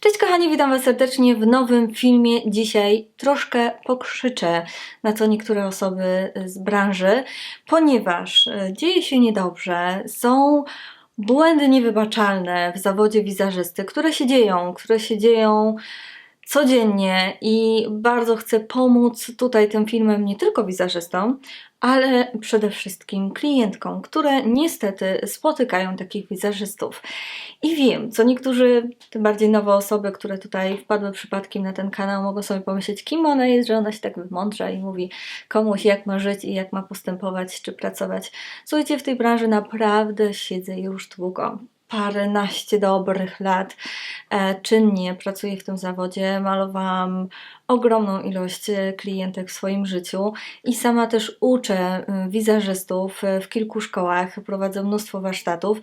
Cześć kochani, witam Was serdecznie w nowym filmie. Dzisiaj troszkę pokrzyczę na co niektóre osoby z branży, ponieważ e, dzieje się niedobrze, są błędy niewybaczalne w zawodzie wizerzysty, które się dzieją, które się dzieją codziennie i bardzo chcę pomóc tutaj tym filmem nie tylko wizerzystom, ale przede wszystkim klientkom, które niestety spotykają takich wizerzystów. I wiem, co niektórzy, tym bardziej nowe osoby, które tutaj wpadły przypadkiem na ten kanał, mogą sobie pomyśleć, kim ona jest, że ona się tak wymądrza i mówi komuś, jak ma żyć i jak ma postępować czy pracować. Słuchajcie, w tej branży naprawdę siedzę już długo paręnaście dobrych lat czynnie pracuję w tym zawodzie. Malowałam ogromną ilość e, klientek w swoim życiu i sama też uczę e, wizerzystów w kilku szkołach, prowadzę mnóstwo warsztatów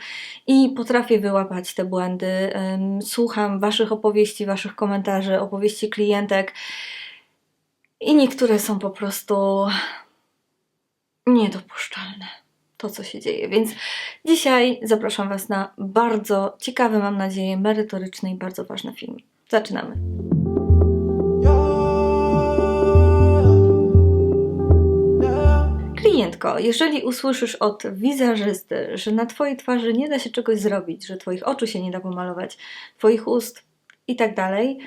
i potrafię wyłapać te błędy. Słucham Waszych opowieści, Waszych komentarzy, opowieści klientek i niektóre są po prostu niedopuszczalne to, co się dzieje. Więc dzisiaj zapraszam Was na bardzo ciekawy, mam nadzieję, merytoryczny i bardzo ważny film. Zaczynamy. Klientko, jeżeli usłyszysz od wizerzysty, że na Twojej twarzy nie da się czegoś zrobić, że Twoich oczu się nie da pomalować, Twoich ust i tak dalej,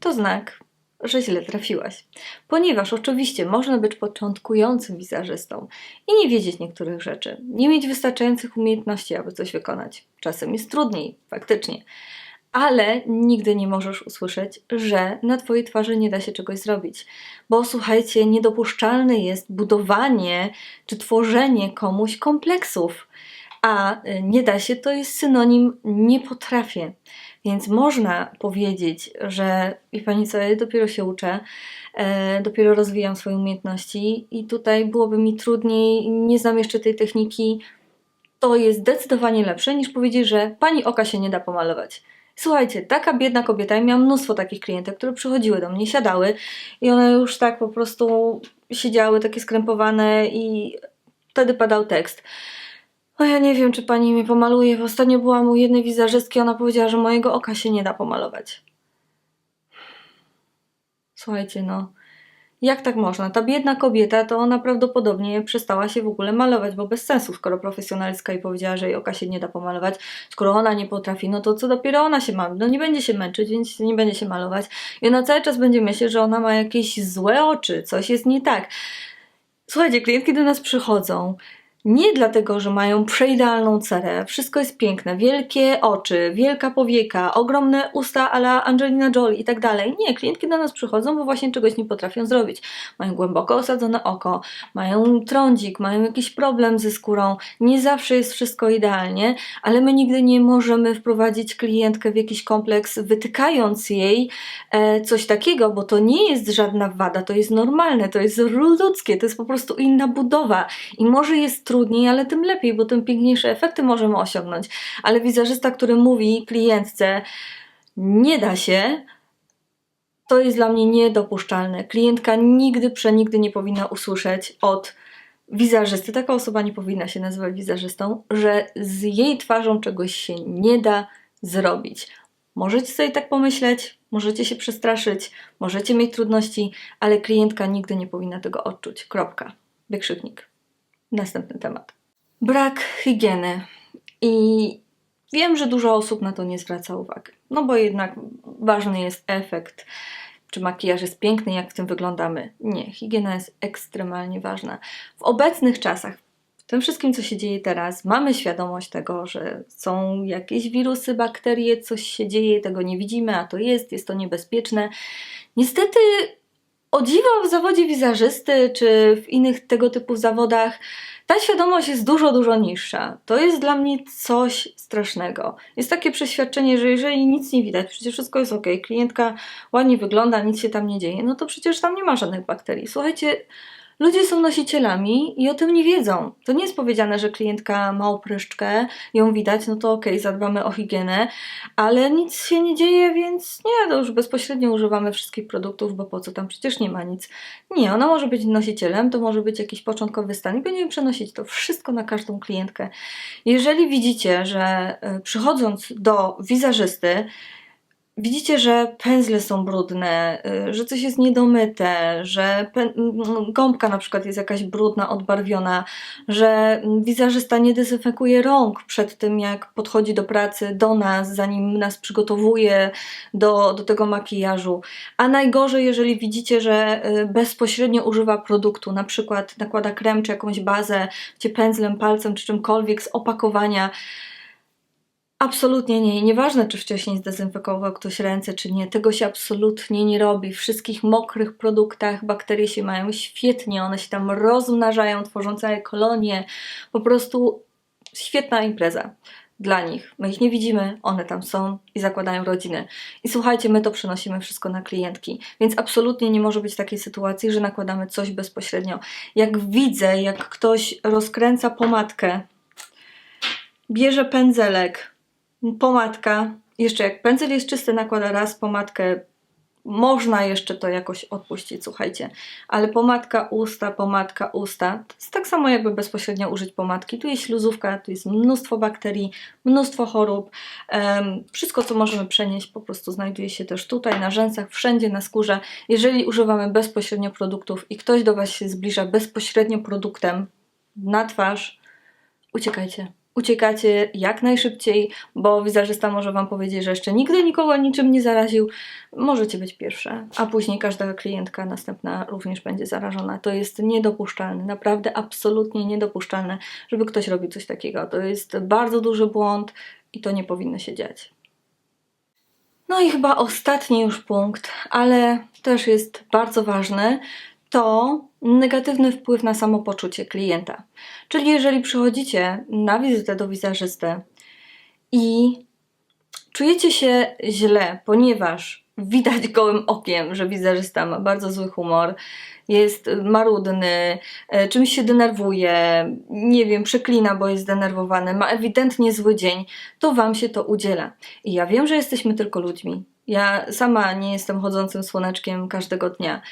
to znak, że źle trafiłaś. Ponieważ oczywiście można być początkującym wizerzystą i nie wiedzieć niektórych rzeczy, nie mieć wystarczających umiejętności, aby coś wykonać. Czasem jest trudniej, faktycznie. Ale nigdy nie możesz usłyszeć, że na Twojej twarzy nie da się czegoś zrobić. Bo słuchajcie, niedopuszczalne jest budowanie czy tworzenie komuś kompleksów. A y, nie da się to jest synonim nie potrafię. Więc można powiedzieć, że i pani co, ja dopiero się uczę, e, dopiero rozwijam swoje umiejętności i tutaj byłoby mi trudniej, nie znam jeszcze tej techniki. To jest zdecydowanie lepsze niż powiedzieć, że pani oka się nie da pomalować. Słuchajcie, taka biedna kobieta, ja miałam mnóstwo takich klientek, które przychodziły do mnie, siadały i one już tak po prostu siedziały takie skrępowane i wtedy padał tekst. O ja nie wiem, czy pani mnie pomaluje. Ostatnio byłam u jednej wizerzystki, ona powiedziała, że mojego oka się nie da pomalować. Słuchajcie, no. Jak tak można? Ta biedna kobieta, to ona prawdopodobnie przestała się w ogóle malować, bo bez sensu, skoro profesjonalistka jej powiedziała, że jej oka się nie da pomalować, skoro ona nie potrafi, no to co dopiero ona się ma, no nie będzie się męczyć, więc nie będzie się malować i ona cały czas będzie myśleć, że ona ma jakieś złe oczy, coś jest nie tak. Słuchajcie, klientki do nas przychodzą nie dlatego, że mają przeidealną cerę, wszystko jest piękne, wielkie oczy, wielka powieka, ogromne usta ala Angelina Jolie i tak dalej. Nie, klientki do nas przychodzą, bo właśnie czegoś nie potrafią zrobić. Mają głęboko osadzone oko, mają trądzik, mają jakiś problem ze skórą. Nie zawsze jest wszystko idealnie, ale my nigdy nie możemy wprowadzić klientkę w jakiś kompleks, wytykając jej e, coś takiego, bo to nie jest żadna wada, to jest normalne, to jest ludzkie, to jest po prostu inna budowa i może jest trudniej, ale tym lepiej, bo tym piękniejsze efekty możemy osiągnąć. Ale wizerzysta, który mówi klientce, nie da się, to jest dla mnie niedopuszczalne. Klientka nigdy, przenigdy nie powinna usłyszeć od wizerzysty, taka osoba nie powinna się nazywać wizerzystą, że z jej twarzą czegoś się nie da zrobić. Możecie sobie tak pomyśleć, możecie się przestraszyć, możecie mieć trudności, ale klientka nigdy nie powinna tego odczuć. Kropka. Wykrzyknik. Następny temat. Brak higieny. I wiem, że dużo osób na to nie zwraca uwagi. No bo jednak ważny jest efekt. Czy makijaż jest piękny, jak w tym wyglądamy? Nie, higiena jest ekstremalnie ważna. W obecnych czasach, w tym wszystkim, co się dzieje teraz, mamy świadomość tego, że są jakieś wirusy, bakterie, coś się dzieje, tego nie widzimy, a to jest, jest to niebezpieczne. Niestety o dziwo w zawodzie wizerzysty czy w innych tego typu zawodach ta świadomość jest dużo, dużo niższa. To jest dla mnie coś strasznego. Jest takie przeświadczenie, że jeżeli nic nie widać, przecież wszystko jest ok, klientka ładnie wygląda, nic się tam nie dzieje, no to przecież tam nie ma żadnych bakterii. Słuchajcie, Ludzie są nosicielami i o tym nie wiedzą. To nie jest powiedziane, że klientka ma opryszczkę, ją widać, no to okej, okay, zadbamy o higienę, ale nic się nie dzieje, więc nie, to już bezpośrednio używamy wszystkich produktów, bo po co tam przecież nie ma nic. Nie, ona może być nosicielem, to może być jakiś początkowy stan i będziemy przenosić to wszystko na każdą klientkę. Jeżeli widzicie, że e, przychodząc do wizerzysty, widzicie, że pędzle są brudne, y, że coś jest niedomyte, że gąbka na przykład jest jakaś brudna, odbarwiona, że wizerzysta nie dezynfekuje rąk przed tym, jak podchodzi do pracy, do nas, zanim nas przygotowuje do, do tego makijażu. A najgorzej, jeżeli widzicie, że y, bezpośrednio używa produktu, na przykład nakłada krem czy jakąś bazę, gdzie pędzlem, palcem czy czymkolwiek z opakowania. Absolutnie nie. Nieważne, czy wcześniej zdezynfekował ktoś ręce, czy nie. Tego się absolutnie nie robi. W wszystkich mokrych produktach bakterie się mają świetnie. One się tam rozmnażają, tworzą całe kolonie. Po prostu świetna impreza dla nich. My ich nie widzimy, one tam są i zakładają rodziny. I słuchajcie, my to przenosimy wszystko na klientki. Więc absolutnie nie może być takiej sytuacji, że nakładamy coś bezpośrednio. Jak widzę, jak ktoś rozkręca pomadkę, bierze pędzelek, pomadka, jeszcze jak pędzel jest czysty, nakłada raz pomadkę, można jeszcze to jakoś odpuścić, słuchajcie, ale pomadka usta, pomadka usta, to jest tak samo jakby bezpośrednio użyć pomadki. Tu jest śluzówka, tu jest mnóstwo bakterii, mnóstwo chorób. Em, wszystko, co możemy przenieść, po prostu znajduje się też tutaj, na rzęsach, wszędzie na skórze. Jeżeli używamy bezpośrednio produktów i ktoś do Was się zbliża bezpośrednio produktem na twarz, uciekajcie. Uciekacie jak najszybciej, bo wizerzysta może Wam powiedzieć, że jeszcze nigdy nikogo niczym nie zaraził. Możecie być pierwsze, a później każda klientka następna również będzie zarażona. To jest niedopuszczalne, naprawdę absolutnie niedopuszczalne, żeby ktoś robił coś takiego. To jest bardzo duży błąd i to nie powinno się dziać. No i chyba ostatni już punkt, ale też jest bardzo ważny, to negatywny wpływ na samopoczucie klienta. Czyli jeżeli przychodzicie na wizytę do wizerzysty i czujecie się źle, ponieważ widać gołym okiem, że wizerzysta ma bardzo zły humor, jest marudny, e, czymś się denerwuje, nie wiem, przeklina, bo jest zdenerwowany, ma ewidentnie zły dzień, to Wam się to udziela. I ja wiem, że jesteśmy tylko ludźmi. Ja sama nie jestem chodzącym słoneczkiem każdego dnia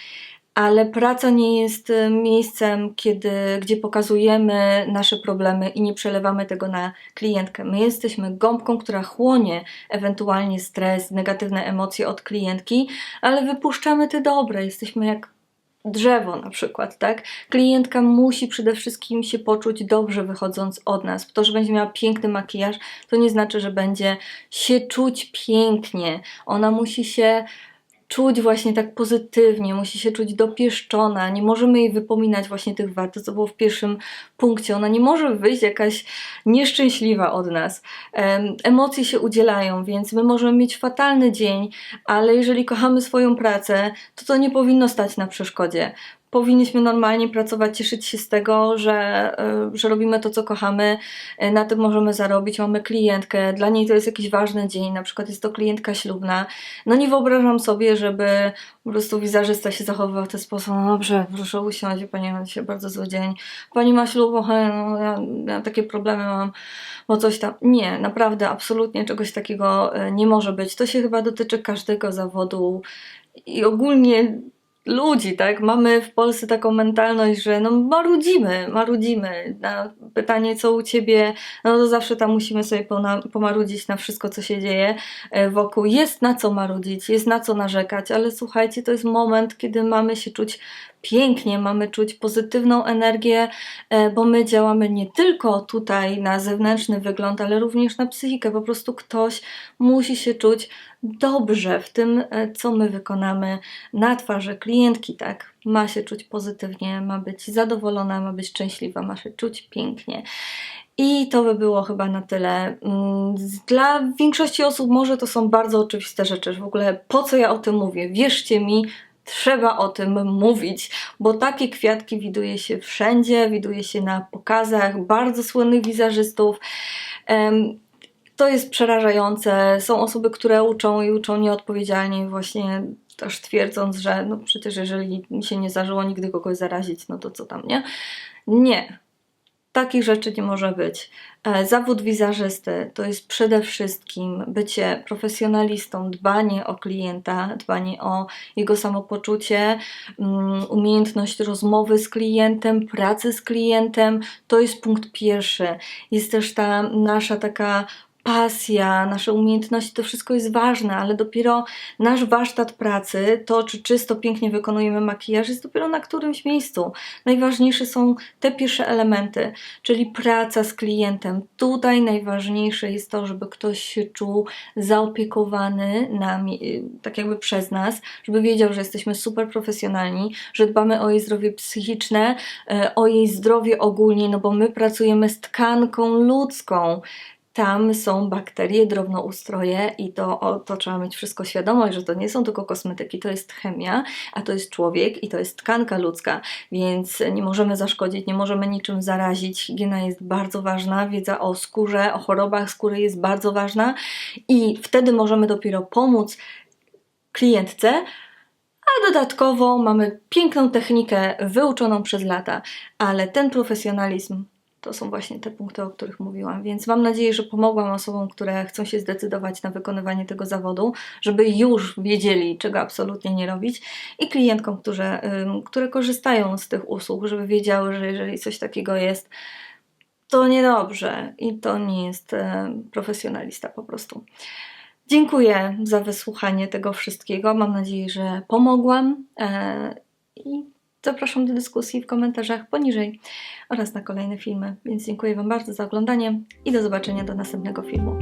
ale praca nie jest e, miejscem, kiedy, gdzie pokazujemy nasze problemy i nie przelewamy tego na klientkę. My jesteśmy gąbką, która chłonie ewentualnie stres, negatywne emocje od klientki, ale wypuszczamy te dobre. Jesteśmy jak drzewo na przykład, tak? Klientka musi przede wszystkim się poczuć dobrze wychodząc od nas. To, że będzie miała piękny makijaż, to nie znaczy, że będzie się czuć pięknie. Ona musi się czuć właśnie tak pozytywnie, musi się czuć dopieszczona, nie możemy jej wypominać właśnie tych wad, co było w pierwszym punkcie, ona nie może wyjść jakaś nieszczęśliwa od nas. Emocje się udzielają, więc my możemy mieć fatalny dzień, ale jeżeli kochamy swoją pracę, to to nie powinno stać na przeszkodzie powinniśmy normalnie pracować, cieszyć się z tego, że, e, że robimy to, co kochamy, e, na tym możemy zarobić, mamy klientkę, dla niej to jest jakiś ważny dzień, na przykład jest to klientka ślubna. No nie wyobrażam sobie, żeby po prostu wizerzysta się zachowywał w ten sposób, no dobrze, proszę usiąść, pani ma dzisiaj bardzo zły dzień, pani ma ślub, no, ja, ja takie problemy mam, bo coś tam. Nie, naprawdę, absolutnie czegoś takiego e, nie może być. To się chyba dotyczy każdego zawodu. I ogólnie ludzi, tak? Mamy w Polsce taką mentalność, że no marudzimy, marudzimy. Na pytanie, co u ciebie, no to zawsze tam musimy sobie pomarudzić na wszystko, co się dzieje e, wokół. Jest na co marudzić, jest na co narzekać, ale słuchajcie, to jest moment, kiedy mamy się czuć pięknie, mamy czuć pozytywną energię, e, bo my działamy nie tylko tutaj na zewnętrzny wygląd, ale również na psychikę. Po prostu ktoś musi się czuć dobrze w tym, e, co my wykonamy na twarzy klientki, tak? Ma się czuć pozytywnie, ma być zadowolona, ma być szczęśliwa, ma się czuć pięknie. I to by było chyba na tyle. Mm, dla większości osób może to są bardzo oczywiste rzeczy, w ogóle po co ja o tym mówię? Wierzcie mi, trzeba o tym mówić, bo takie kwiatki widuje się wszędzie, widuje się na pokazach bardzo słynnych wizerzystów. To jest przerażające. Są osoby, które uczą i uczą nieodpowiedzialnie, właśnie też twierdząc, że no przecież jeżeli mi się nie zdarzyło nigdy kogoś zarazić, no to co tam, nie? Nie. Takich rzeczy nie może być. E, zawód wizerzysty to jest przede wszystkim bycie profesjonalistą, dbanie o klienta, dbanie o jego samopoczucie, mm, umiejętność rozmowy z klientem, pracy z klientem. To jest punkt pierwszy. Jest też ta nasza taka pasja, nasze umiejętności, to wszystko jest ważne, ale dopiero nasz warsztat pracy, to czy czysto, pięknie wykonujemy makijaż, jest dopiero na którymś miejscu. Najważniejsze są te pierwsze elementy, czyli praca z klientem. Tutaj najważniejsze jest to, żeby ktoś się czuł zaopiekowany nami, y, tak jakby przez nas, żeby wiedział, że jesteśmy super profesjonalni, że dbamy o jej zdrowie psychiczne, e, o jej zdrowie ogólnie, no bo my pracujemy z tkanką ludzką. Tam są bakterie, drobnoustroje i to, o, to trzeba mieć wszystko świadomość, że to nie są tylko kosmetyki, to jest chemia, a to jest człowiek i to jest tkanka ludzka, więc nie możemy zaszkodzić, nie możemy niczym zarazić. Higiena jest bardzo ważna, wiedza o skórze, o chorobach skóry jest bardzo ważna i wtedy możemy dopiero pomóc klientce, a dodatkowo mamy piękną technikę wyuczoną przez lata, ale ten profesjonalizm to są właśnie te punkty, o których mówiłam. Więc mam nadzieję, że pomogłam osobom, które chcą się zdecydować na wykonywanie tego zawodu, żeby już wiedzieli, czego absolutnie nie robić, i klientkom, które, które korzystają z tych usług, żeby wiedziały, że jeżeli coś takiego jest, to niedobrze i to nie jest e, profesjonalista po prostu. Dziękuję za wysłuchanie tego wszystkiego. Mam nadzieję, że pomogłam e, zapraszam do dyskusji w komentarzach poniżej oraz na kolejne filmy. Więc dziękuję Wam bardzo za oglądanie i do zobaczenia do następnego filmu.